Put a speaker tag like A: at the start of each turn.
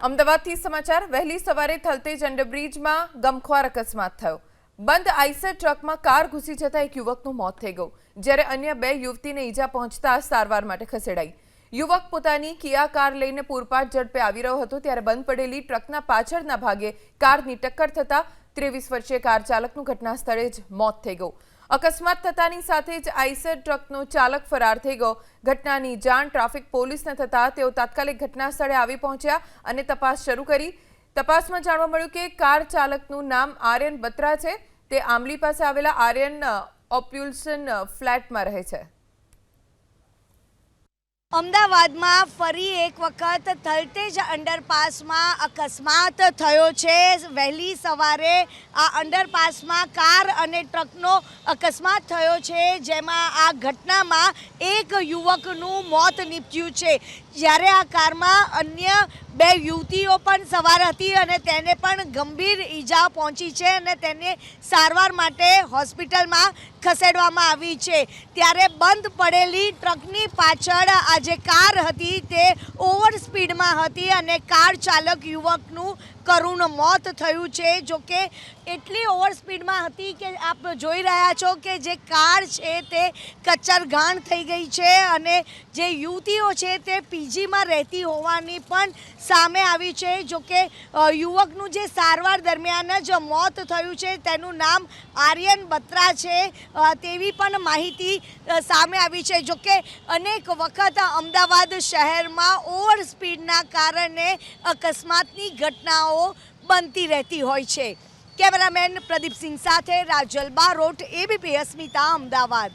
A: અમદાવાદથી સમાચાર, વહેલી સવારે થલતેજ અંડરબ્રિજમાં ગમખ્વાર અકસ્માત થયો. બંધ આઈસર ટ્રકમાં કાર ઘૂસી જતા એક યુવકનું મોત થઈ ગયું, જ્યારે અન્ય બે યુવતીને ઈજા પહોંચતા સારવાર માટે ખસેડાઈ. યુવક પોતાની કિયા કાર લઈને પૂરપાટ ઝડપે આવી રહ્યો હતો, ત્યારે બંધ પડેલી ટ્રકના પાછળના ભાગે કારની ટક્કર થતા ત્રેવીસ વર્ષીય કાર ચાલકનું ઘટના સ્થળે જ મોત થઈ ગયું. અકસ્માત થતાની સાથે જ આઈસર ટ્રકનો ચાલક ફરાર થઈ ગયો. ઘટનાની જાણ ટ્રાફિક પોલીસને થતાં તેઓ તાત્કાલિક ઘટના સ્થળે આવી પહોંચ્યા અને તપાસ શરૂ કરી. તપાસમાં જાણવા મળ્યું કે કાર ચાલકનું નામ આર્યન બત્રા છે. તે આંબલી પાસે આવેલા આર્યન ઓપ્યુલ્સન ફ્લેટમાં રહે છે.
B: અમદાવાદમાં ફરી એક વખત થલતેજ અંડરપાસમાં અકસ્માત થયો છે. વહેલી સવારે આ અંડરપાસમાં કાર અને ટ્રકનો અકસ્માત થયો છે. જેમાં આ ઘટનામાં એક યુવકનું મોત નીપજ્યું છે. જ્યારે આ કારમાં અન્ય બે યુવતીઓ પણ સવાર હતી અને તેને પણ ગંભીર ઈજા પહોંચી છે અને તેને સારવાર માટે હોસ્પિટલમાં ખસેડવામાં આવી છે. ત્યારે બંધ પડેલી ટ્રકની પાછળ આ જે કાર હતી તે ઓવર સ્પીડમાં હતી અને કાર ચાલક યુવકનું કરુણ મોત થયું છે. જો કે એટલી ઓવર સ્પીડમાં હતી કે આપ જોઈ રહ્યા છો કે જે કાર છે તે કચરઘાણ થઈ ગઈ છે અને જે યુવતીઓ છે તે પીજીમાં રહેતી હોવાની પણ સામે આવી છે. જો કે યુવકનું જે સારવાર દરમિયાન જ મોત થયું છે તેનું નામ આર્યન બત્રા છે. તેવી પણ માહિતી સામે આવી છે. જો કે, અનેક વખત અમદાવાદ શહેરમાં ઓવર સ્પીડના કારણે અકસ્માતની ઘટનાઓ બનતી રહેતી હોય છે. કેમેરામેન પ્રદીપસિંહ સાથે રાજલ બારોટ એબીપી અસ્મિતા અમદાવાદ.